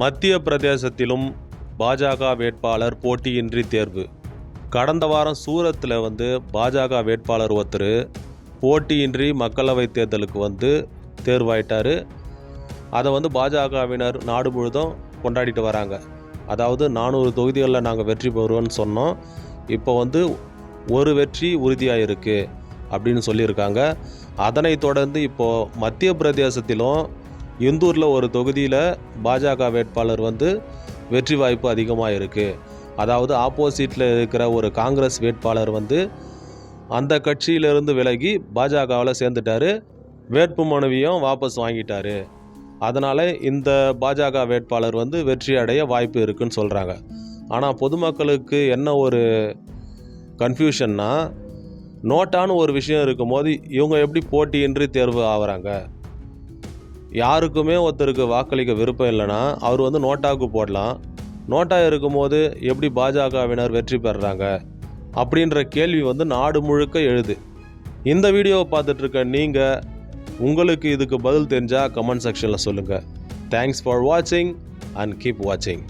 மத்திய பிரதேசத்திலும் பாஜக வேட்பாளர் போட்டியின்றி தேர்வு. கடந்த வாரம் சூரத்தில் வந்து பாஜக வேட்பாளர் ஒருத்தர் போட்டியின்றி மக்களவைத் தேர்தலுக்கு வந்து தேர்வாயிட்டார். அதை வந்து பாஜகவினர் நாடு முழுதும் கொண்டாடிட்டு வராங்க. அதாவது நானூறு தொகுதிகளில் நாங்கள் வெற்றி பெறுவோம்னு சொன்னோம். இப்போ வந்து ஒரு வெற்றி உறுதியாக இருக்குது அப்படின்னு சொல்லியிருக்காங்க. அதனைத் தொடர்ந்து இப்போது மத்திய பிரதேசத்திலும் இந்தூரில் ஒரு தொகுதியில் பாஜக வேட்பாளர் வந்து வெற்றி வாய்ப்பு அதிகமாக இருக்குது அதாவது ஆப்போசிட்டில் இருக்கிற ஒரு காங்கிரஸ் வேட்பாளர் வந்து அந்த கட்சியிலிருந்து விலகி பாஜகவில் சேர்ந்துட்டாரு. வேட்பு மனுவையும் வாபஸ் வாங்கிட்டார். அதனால் இந்த பாஜக வேட்பாளர் வந்து வெற்றி அடைய வாய்ப்பு இருக்குன்னு சொல்கிறாங்க ஆனால் பொதுமக்களுக்கு என்ன ஒரு கன்ஃபியூஷன்னா நோட்டான்னு ஒரு விஷயம் இருக்கும்போது இவங்க எப்படி போட்டியின்றி தேர்வு ஆகுறாங்க யாருக்குமே ஒருத்தருக்கு வாக்களிக்க விருப்பம் இல்லைன்னா அவர் வந்து நோட்டாவுக்கு போடலாம். நோட்டா இருக்கும்போது எப்படி பாஜகவினர் வெற்றி பெறுறாங்க? அப்படின்ற கேள்வி வந்து நாடு முழுக்க எழுது. இந்த வீடியோவை பார்த்துட்ருக்க நீங்கள் உங்களுக்கு இதுக்கு பதில் தெரிஞ்சால் கமெண்ட் செக்ஷனில் சொல்லுங்கள் தேங்க்ஸ் ஃபார் வாட்சிங் அண்ட் கீப் வாட்சிங்